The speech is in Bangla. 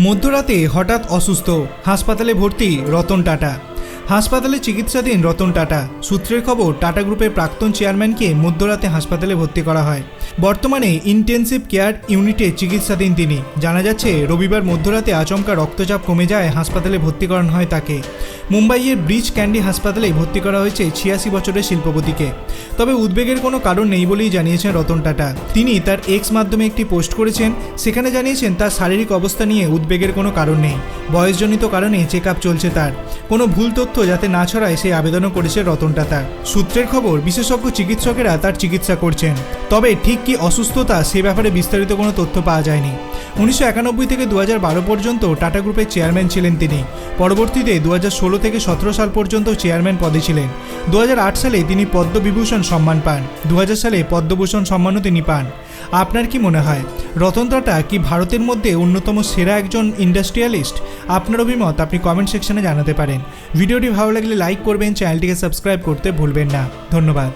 মধ্যরাতে হঠাৎ অসুস্থ। হাসপাতালে ভর্তি রতন টাটা। হাসপাতালে চিকিৎসাধীন রতন টাটা। সূত্রের খবর, টাটা গ্রুপের প্রাক্তন চেয়ারম্যানকে মধ্যরাতে হাসপাতালে ভর্তি করা হয়। বর্তমানে ইন্টেনসিভ কেয়ার ইউনিটে চিকিৎসাধীন তিনি। জানা যাচ্ছে, রবিবার মধ্যরাতে আচমকা রক্তচাপ কমে যায়, হাসপাতালে ভর্তি করানো হয় তাকে। মুম্বাইয়ের ব্রিজ ক্যান্ডি হাসপাতালে ভর্তি করা হয়েছে ছিয়াশি বছরের শিল্পপতিকে। তবে উদ্বেগের কোনো কারণ নেই বলেই জানিয়েছেন রতন টাটা। তিনি তার এক্স মাধ্যমে একটি পোস্ট করেছেন, সেখানে জানিয়েছেন তার শারীরিক অবস্থা নিয়ে উদ্বেগের কোনো কারণ নেই। বয়সজনিত কারণে চেক চলছে তার। কোনো ভুল তথ্য যাতে না ছড়ায় সেই আবেদনও করেছে রতন টাটা সূত্রের খবর, বিশেষজ্ঞ চিকিৎসকেরা তার চিকিৎসা করছেন। তবে ঠিক কি অসুস্থতা সে ব্যাপারে বিস্তারিত কোনো তথ্য পাওয়া যায়নি। উনিশশো একানব্বই থেকে দু পর্যন্ত টাটা গ্রুপের চেয়ারম্যান ছিলেন তিনি। পরবর্তীতে দু থেকে সতেরো সাল পর্যন্ত চেয়ারম্যান পদে ছিলেন। দু হাজার আট সালে তিনি পদ্মবিভূষণ সম্মান পান। দু সালে পদ্মভূষণ সম্মানও তিনি পান। আপনার কি মনে হয়? রতন টাটা কি ভারতের মধ্যে অন্যতম সেরা একজন ইন্ডাস্ট্রিয়ালিস্ট? আপনার অভিমত আপনি কমেন্ট সেকশনে জানাতে পারেন। ভিডিওটি ভালো লাগলে লাইক করবেন চ্যানেলটিকে সাবস্ক্রাইব করতে ভুলবেন না। ধন্যবাদ।